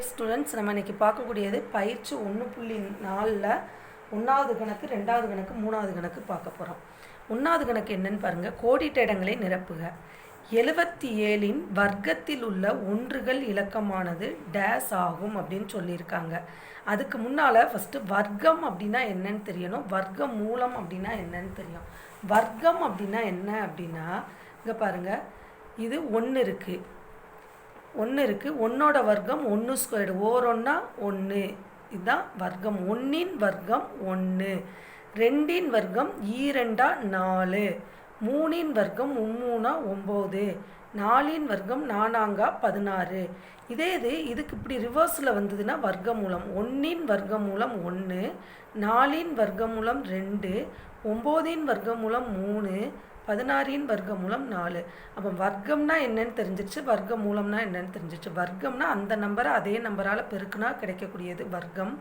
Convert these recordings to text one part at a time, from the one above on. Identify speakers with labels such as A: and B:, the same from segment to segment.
A: Dear students நம்ம இன்றைக்கி பார்க்கக்கூடியது பயிற்சி ஒன்று புள்ளி நாலில் ஒன்றாவது கணக்கு ரெண்டாவது கணக்கு மூணாவது கணக்கு பார்க்க போகிறோம் ஒன்றாவது கணக்கு என்னன்னு பாருங்கள் கோடிட்ட இடங்களை நிரப்புக. எழுபத்தி ஏழின் வர்க்கத்தில் உள்ள ஒன்றுகள் இலக்கமானது டேஸ் ஆகும் அப்படின்னு சொல்லியிருக்காங்க. அதுக்கு முன்னால் ஃபஸ்ட்டு வர்க்கம் அப்படின்னா என்னன்னு தெரியணும். வர்க்க மூலம் அப்படின்னா என்னன்னு தெரியும். வர்க்கம் அப்படின்னா என்ன அப்படின்னா இங்கே பாருங்கள் இது ஒன்று இருக்குது ஒன்று இருக்குது ஒன்னோட வர்க்கம் ஒன்று ஸ்கொயர்டு ஓரொன்னா ஒன்று இதுதான் வர்க்கம். ஒன்றின் வர்க்கம் ஒன்று ரெண்டின் வர்க்கம் ஈரெண்டா நாலு. மூணின் வர்க்கம் மும்மூணா ஒம்பது. நாலின் வர்க்கம் நானாங்கா பதினாறு. இதே இது இதுக்கு இப்படி ரிவர்ஸில் வந்ததுன்னா வர்க்கமூலம் ஒன்றின் வர்க்கமூலம் ஒன்று நாலின் வர்க்கமூலம் ரெண்டு ஒம்போதின் வர்க்கமூலம் மூணு பதினாறின் வர்க்கமூலம் நாலு. அப்போ வர்க்கம்னா என்னன்னு தெரிஞ்சிருச்சு வர்க்க மூலம்னா என்னன்னு தெரிஞ்சிருச்சு. வர்க்கம்னா அந்த நம்பரை அதே நம்பரால் பெருக்குனா கிடைக்கக்கூடியது வர்க்கம்.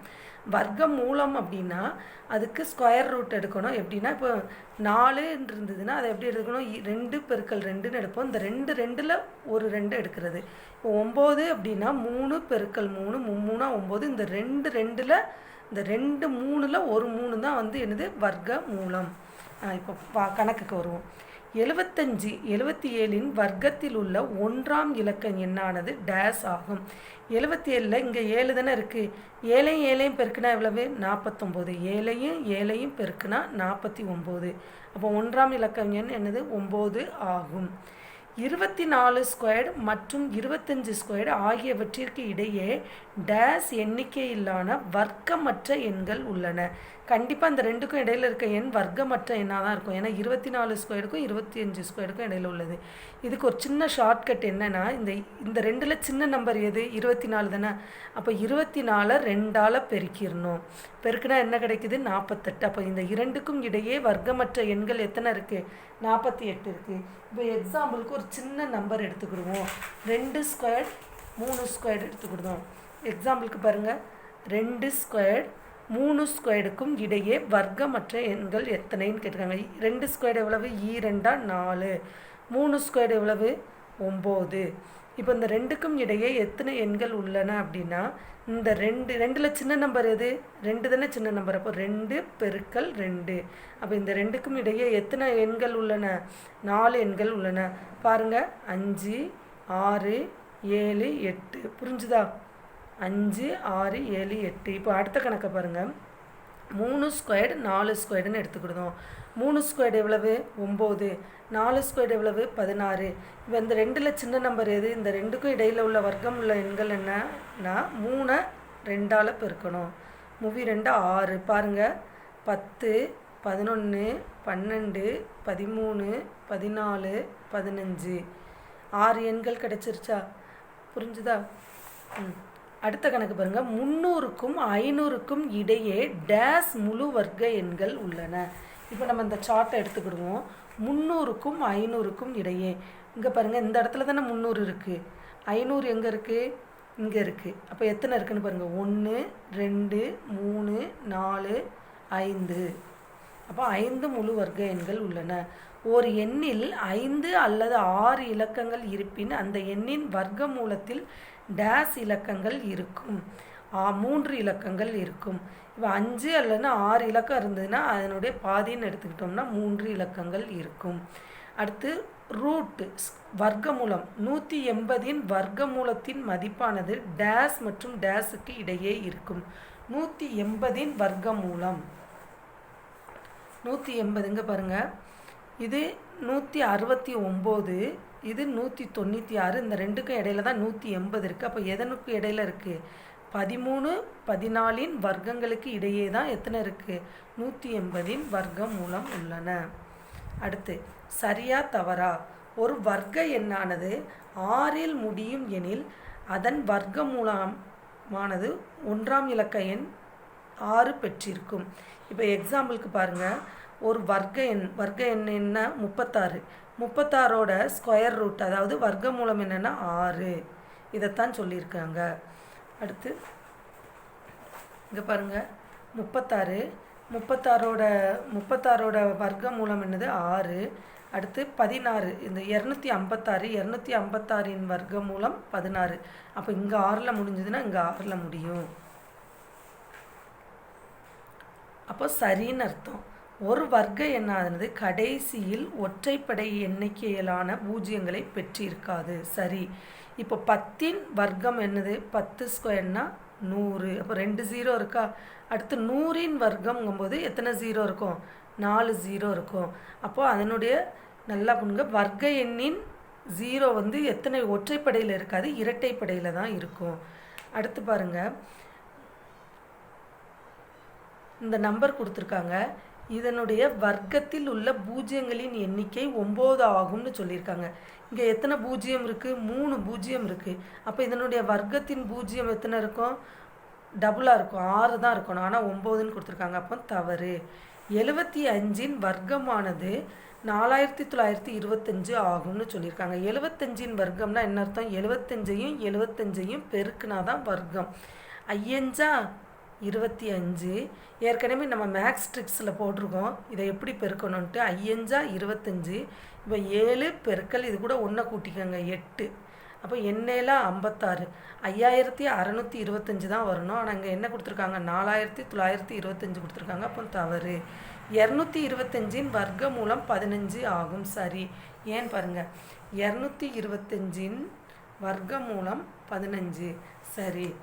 A: வர்க்க மூலம் அப்படின்னா அதுக்கு ஸ்கொயர் ரூட் எடுக்கணும். எப்படின்னா இப்போ நாலுன்னு இருந்ததுன்னா அதை எப்படி எடுக்கணும்? இ- ரெண்டு பெருக்கல் ரெண்டுன்னு எடுப்போம். இந்த ரெண்டு ரெண்டில் ஒரு ரெண்டு எடுக்கிறது. இப்போ ஒம்பது அப்படின்னா மூணு பெருக்கல் மூணு மும்மூணா ஒம்பது. இந்த ரெண்டு ரெண்டில் இந்த ரெண்டு மூணில் ஒரு மூணு தான் வந்து என்னது? வர்க்க மூலம் இப்போ பா கணக்குக்கு வருவோம். எழுபத்தஞ்சு எழுபத்தி ஏழின் வர்க்கத்தில் உள்ள ஒன்றாம் இலக்கம் எண்ணானது டேஸ் ஆகும். எழுபத்தி ஏழில் இங்கே ஏழு தானே இருக்குது ஏழையும் ஏழையும் பெருக்குனா எவ்வளவு? நாற்பத்தொம்போது ஏழையும் ஏழையும் பெருக்குனா நாற்பத்தி ஒம்பது அப்போ ஒன்றாம் இலக்கம் எண் என்னது? ஒம்பது ஆகும். இருபத்தி நாலு ஸ்கொயர்டு மற்றும் இருபத்தஞ்சு ஸ்கொயர்டு ஆகியவற்றிற்கு இடையே டேஸ் எண்ணிக்கையிலான வர்க்கமற்ற எண்கள் உள்ளன. கண்டிப்பாக அந்த ரெண்டுக்கும் இடையில இருக்க எண் வர்க்கமற்ற எண்ணாக தான் இருக்கும். ஏன்னா இருபத்தி நாலு ஸ்கொயருக்கும் இருபத்தி அஞ்சு ஸ்கொயருக்கும் இடையில உள்ளது. இதுக்கு ஒரு சின்ன ஷார்ட்கட் என்னன்னா இந்த இந்த ரெண்டில் சின்ன நம்பர் எது? இருபத்தி நாலு தானே? அப்போ இருபத்தி நாலை ரெண்டால் பெருக்கிடணும். பெருக்குனா என்ன கிடைக்குது? நாற்பத்தெட்டு அப்போ இந்த இரண்டுக்கும் இடையே வர்க்கமற்ற எண்கள் எத்தனை இருக்குது நாற்பத்தி எட்டு இருக்குது இப்போ எக்ஸாம்பிளுக்கு ஒரு சின்ன நம்பர் எடுத்துக்கிடுவோம். ரெண்டு ஸ்கொயர் மூணு ஸ்கொயர் எடுத்துக்கிடுவோம் எக்ஸாம்பிளுக்கு பாருங்கள் ரெண்டு ஸ்கொயர் மூணு ஸ்கொயர்டுக்கும் இடையே வர்க்கமற்ற எண்கள் எத்தனைன்னு கேட்டிருக்காங்க. ரெண்டு ஸ்கொயர்டு எவ்வளவு? ஈரெண்டா நாலு. மூணு ஸ்கொயர்டு எவ்வளவு? ஒம்பது. இப்போ இந்த ரெண்டுக்கும் இடையே எத்தனை எண்கள் உள்ளன அப்படின்னா இந்த ரெண்டு ரெண்டில் சின்ன நம்பர் எது? ரெண்டு தானே சின்ன நம்பர். அப்போ ரெண்டு பெருக்கல் ரெண்டு. அப்போ இந்த ரெண்டுக்கும் இடையே எத்தனை எண்கள் உள்ளன? நாலு எண்கள் உள்ளன. பாருங்க. அஞ்சு ஆறு ஏழு எட்டு. புரிஞ்சுதா? அஞ்சு ஆறு ஏழு எட்டு. இப்போ அடுத்த கணக்கை பாருங்கள் மூணு ஸ்கொயர்டு நாலு ஸ்கொயர்டுன்னு எடுத்துக்கிடுதோம். மூணு ஸ்கொயர்டு எவ்வளவு? ஒம்பது. நாலு ஸ்கொயர்டு எவ்வளவு? பதினாறு. இப்போ இந்த ரெண்டில் சின்ன நம்பர் எது? இந்த ரெண்டுக்கும் இடையில் உள்ள வர்க்கம் உள்ள எண்கள் என்னன்னா மூணை ரெண்டால் பெருக்கணும். மூவி ரெண்டு ஆறு. பாருங்கள் பத்து பதினொன்று பன்னெண்டு பதிமூணு பதினாலு பதினஞ்சு. ஆறு எண்கள் கிடச்சிருச்சா? புரிஞ்சுதா? ம். அடுத்த கணக்கு பாருங்கள் முந்நூறுக்கும் ஐநூறுக்கும் இடையே டேஸ் முழு வர்க்க எண்கள் உள்ளன. இப்போ நம்ம இந்த சார்ட்டை எடுத்துக்கிடுவோம். முந்நூறுக்கும் ஐநூறுக்கும் இடையே. இங்கே பாருங்கள் இந்த இடத்துல தானே முந்நூறு இருக்குது ஐநூறு எங்கே இருக்குது இங்கே இருக்குது அப்போ எத்தனை இருக்குதுன்னு பாருங்கள் ஒன்று ரெண்டு மூணு நாலு ஐந்து. அப்போ ஐந்து முழு வர்க்க எண்கள் உள்ளன. ஒரு எண்ணில் ஐந்து அல்லது ஆறு இலக்கங்கள் இருப்பின் அந்த எண்ணின் வர்க்க மூலத்தில் டேஸ் இலக்கங்கள் இருக்கும். மூன்று இலக்கங்கள் இருக்கும். இப்போ அஞ்சு அல்லது ஆறு இலக்கம் இருந்ததுன்னா அதனுடைய பாதின்னு எடுத்துக்கிட்டோம்னா மூன்று இலக்கங்கள் இருக்கும். அடுத்து ரூட் வர்க்கமூலம். நூற்றி எண்பதின் வர்க்கமூலத்தின் மதிப்பானது டேஸ் மற்றும் டேஸுக்கு இடையே இருக்கும். நூற்றி எண்பதின் வர்க்கமூலம் நூற்றி எண்பதுங்க பாருங்கள் இது நூற்றி அறுபத்தி ஒம்பது இது நூற்றி தொண்ணூற்றி ஆறு இந்த ரெண்டுக்கும் இடையில தான் நூற்றி எண்பது இருக்குது அப்போ எதனுக்கு இடையில இருக்குது பதிமூணு பதினாலின் வர்க்கங்களுக்கு இடையே தான் எத்தனை இருக்குது நூற்றி எண்பதின் வர்க்கம் மூலம் உள்ளன. அடுத்து சரியா தவறா? ஒரு வர்க்க எண்ணானது ஆறில் முடியும் எனில் அதன் வர்க்க மூலமானது ஒன்றாம் இலக்க எண் ஆறு பெற்றிருக்கும். இப்போ எக்ஸாம்பிளுக்கு பாருங்கள் ஒரு வர்க்க எண் வர்க்க எண் என்ன? முப்பத்தாறு. முப்பத்தாறோட ஸ்கொயர் ரூட் அதாவது வர்க்க மூலம் என்னென்னா ஆறு. இதைத்தான் சொல்லியிருக்காங்க. அடுத்து இங்கே பாருங்கள் முப்பத்தாறு. முப்பத்தாறோட முப்பத்தாறோட வர்க்க மூலம் என்னது? ஆறு. அடுத்து பதினாறு. இந்த இரநூத்தி ஐம்பத்தாறு இரநூத்தி ஐம்பத்தாறின் வர்க்க மூலம் பதினாறு. அப்போ இங்கே ஆறில் முடிஞ்சதுன்னா இங்கே ஆறில் முடியும். அப்போ சரின்னு அர்த்தம். ஒரு வர்க்க எண்ணானது கடைசியில் ஒற்றைப்படை எண்ணிக்கையிலான பூஜ்ஜியங்களை பெற்றிருக்காது. சரி. இப்போ பத்தின் வர்க்கம் என்னது? பத்து ஸ்கொயர்னா நூறு. அப்போ ரெண்டு ஜீரோ இருக்கா? அடுத்து நூறின் வர்க்கம்ங்கும்போது எத்தனை ஜீரோ இருக்கும்? நாலு ஜீரோ இருக்கும். அப்போது அதனுடைய நல்லா பண்ணுங்க வர்க்க எண்ணின் ஜீரோ வந்து எத்தனை ஒற்றைப்படையில் இருக்காது? இரட்டைப்படையில் தான் இருக்கும். அடுத்து பாருங்கள் இந்த நம்பர் கொடுத்துருக்காங்க. இதனுடைய வர்க்கத்தில் உள்ள பூஜ்ஜியங்களின் எண்ணிக்கை ஒம்பது ஆகும்னு சொல்லியிருக்காங்க. இங்கே எத்தனை பூஜ்ஜியம் இருக்குது மூணு பூஜ்ஜியம் இருக்குது அப்போ இதனுடைய வர்க்கத்தின் பூஜ்ஜியம் எத்தனை இருக்கும்? டபுளாக இருக்கும். ஆறு தான் இருக்கணும். ஆனால் ஒம்போதுன்னு கொடுத்துருக்காங்க. அப்போ தவறு. எழுபத்தி அஞ்சின் வர்க்கமானது நாலாயிரத்தி தொள்ளாயிரத்தி இருபத்தஞ்சு ஆகும்னு சொல்லியிருக்காங்க. எழுபத்தஞ்சின் வர்க்கம்னா என்ன அர்த்தம்? எழுபத்தஞ்சையும் எழுபத்தஞ்சையும் பெருக்குனா தான் வர்க்கம். ஐயஞ்சா இருபத்தி அஞ்சு. ஏற்கனவே நம்ம மேக்ஸ் ட்ரிக்ஸில் போட்டிருக்கோம். இதை எப்படி பெருக்கணுன்ட்டு ஐயஞ்சா இருபத்தஞ்சு. இப்போ ஏழு பெருக்கல் இது கூட ஒன்றை கூட்டிக்கோங்க எட்டு. அப்போ எண்ணெயெல்லாம் ஐம்பத்தாறு. ஐயாயிரத்தி அறநூற்றி இருபத்தஞ்சு தான் வரணும். ஆனால் இங்கே என்ன கொடுத்துருக்காங்க? நாலாயிரத்தி தொள்ளாயிரத்தி இருபத்தஞ்சி கொடுத்துருக்காங்க. அப்போ தவறு. இரநூத்தி இருபத்தஞ்சின் வர்க்க மூலம் பதினஞ்சு ஆகும். சரி. ஏன் பாருங்கள் இரநூத்தி இருபத்தஞ்சின் வர்க்க மூலம் பதினஞ்சு. சரி.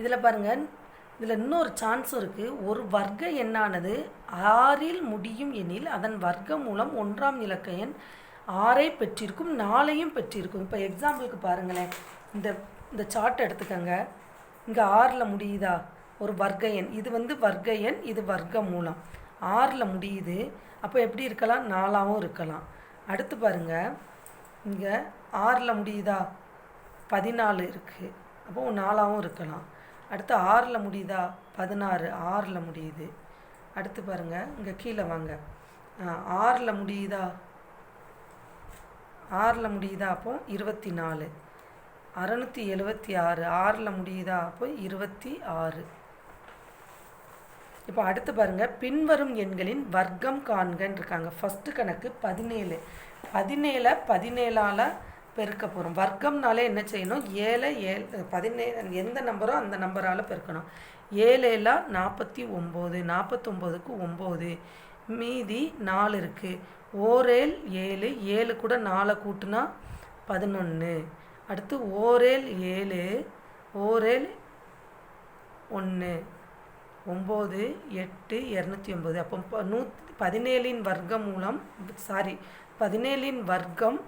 A: இதில் பாருங்கள் இதில் இன்னொரு சான்ஸும் இருக்குது ஒரு வர்க்க எண்ணானது ஆறில் முடியும் எனில் அதன் வர்க்க மூலம் ஒன்றாம் இலக்க எண் ஆறை பெற்றிருக்கும் நாளையும் பெற்றிருக்கும். இப்போ எக்ஸாம்பிளுக்கு பாருங்களேன். இந்த இந்த சார்ட் எடுத்துக்கோங்க. இங்கே ஆறில் முடியுதா? ஒரு வர்க்க எண். இது வந்து வர்க்க எண் இது வர்க்க மூலம். ஆறில் முடியுது. அப்போ எப்படி இருக்கலாம்? நாலாகவும் இருக்கலாம். அடுத்து பாருங்கள் இங்கே ஆறில் முடியுதா? பதினாலு இருக்குது அப்போ நாலாகவும் இருக்கலாம். அடுத்து ஆறில் முடியுதா? பதினாறு. ஆறில் முடியுது. அடுத்து பாருங்கள் இங்கே கீழே வாங்க. ஆறில் முடியுதா? ஆறில் முடியுதா? அப்போ இருபத்தி நாலு அறநூற்றி எழுபத்தி ஆறு ஆறில் முடியுதா? அப்போ இருபத்தி ஆறு இப்போ அடுத்து பாருங்கள் பின்வரும் எண்களின் வர்க்கம் காண்கன்னு இருக்காங்க ஃபஸ்ட்டு கணக்கு பதினேழு. பதினேழை பதினேழால் பெருக்க போகிறோம் வர்க்கம்னாலே என்ன செய்யணும்? ஏழை ஏழு பதினேழு எந்த நம்பரோ அந்த நம்பரால் பெருக்கணும். ஏழேலா நாற்பத்தி ஒம்பது நாற்பத்தொம்போதுக்கு ஒம்பது. மீதி நாலு இருக்குது ஓரேல் ஏழு ஏழு கூட நாலை கூட்டுனா பதினொன்று அடுத்து ஓரேல் ஏழு ஓரேல் ஒன்று ஒம்பது எட்டு இரநூத்தி ஒம்பது. அப்போ நூ பதினேழின் வர்க்கம் மூலம் சாரி பதினேழின் வர்க்கம்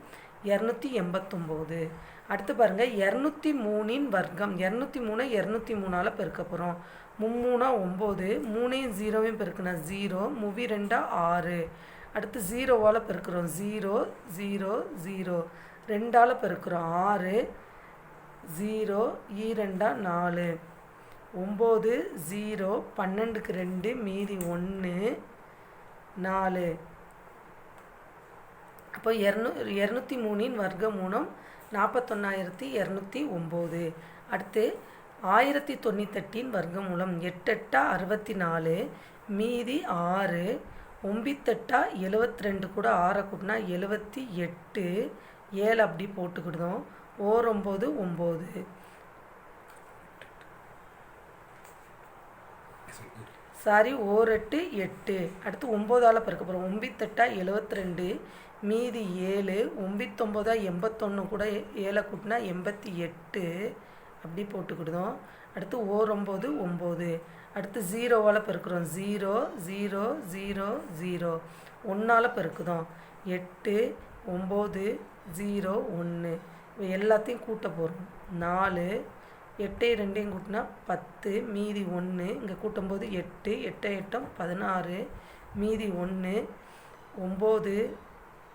A: இரநூத்தி எண்பத்தொம்போது. அடுத்து பாருங்கள் இரநூத்தி மூணின் வர்க்கம். இரநூத்தி மூணை இரநூத்தி மூணால் பெருக்க போகிறோம் மும்மூணா ஒம்பது மூணையும் ஜீரோவையும் பெருக்கினா ஜீரோ மூவி ரெண்டா ஆறு. அடுத்து ஜீரோவால் பெருக்கிறோம். Zero zero zero. ரெண்டால் பெருக்கிறோம் ஆறு ஜீரோ ஈரெண்டாக நாலு. ஒம்பது ஜீரோ பன்னெண்டுக்கு ரெண்டு மீதி ஒன்று நாலு. அப்போ இரநூ இரநூத்தி மூணின் வர்க்க மூலம் நாற்பத்தொன்னாயிரத்தி இரநூத்தி ஒம்பது அடுத்து ஆயிரத்தி தொண்ணூத்தெட்டின் வர்க்க மூலம் எட்டெட்டா அறுபத்தி நாலு மீதி ஆறு ஒம்பித்தெட்டா எழுவத்தி ரெண்டு கூட ஆறை கூட்டினா எழுவத்தி எட்டு ஏழு அப்படி போட்டுக்கிடுதோம். ஓர் ஒம்பது ஒம்பது. சாரி ஓர் எட்டு. எட்டு அடுத்து ஒம்போதால் பிறக்க போகிறோம் ஒம்பித்தெட்டா எழுபத்தி ரெண்டு மீதி ஏழு. ஒம்பித்தொம்போதா எண்பத்தொன்று கூட ஏழை கூட்டினா எண்பத்தி எட்டு. அப்படி போட்டுக்கிடுதோம். அடுத்து ஓர் ஒம்பது. ஒம்பது அடுத்து ஜீரோவால் பெருக்கிறோம். ஜீரோ ஜீரோ ஜீரோ ஜீரோ ஒன்றால் பெருக்குதோம். எட்டு ஒம்பது ஜீரோ ஒன்று எல்லாத்தையும் கூட்ட போகிறோம் நாலு எட்டை ரெண்டையும் கூட்டினா பத்து மீதி ஒன்று இங்கே கூட்டும்போது எட்டு எட்டு எட்டம் பதினாறு மீதி ஒன்று ஒம்பது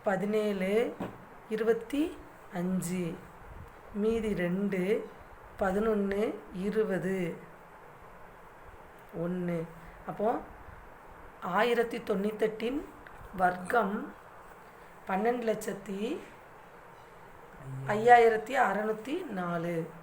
A: பதினேழு இருபத்தி அஞ்சு. மீதி ரெண்டு பதினொன்று இருபது. ஒன்று அப்போ ஆயிரத்தி தொண்ணூத்தெட்டின் வர்க்கம் பன்னெண்டு லட்சத்தி ஐயாயிரத்தி அறநூற்றி நாலு.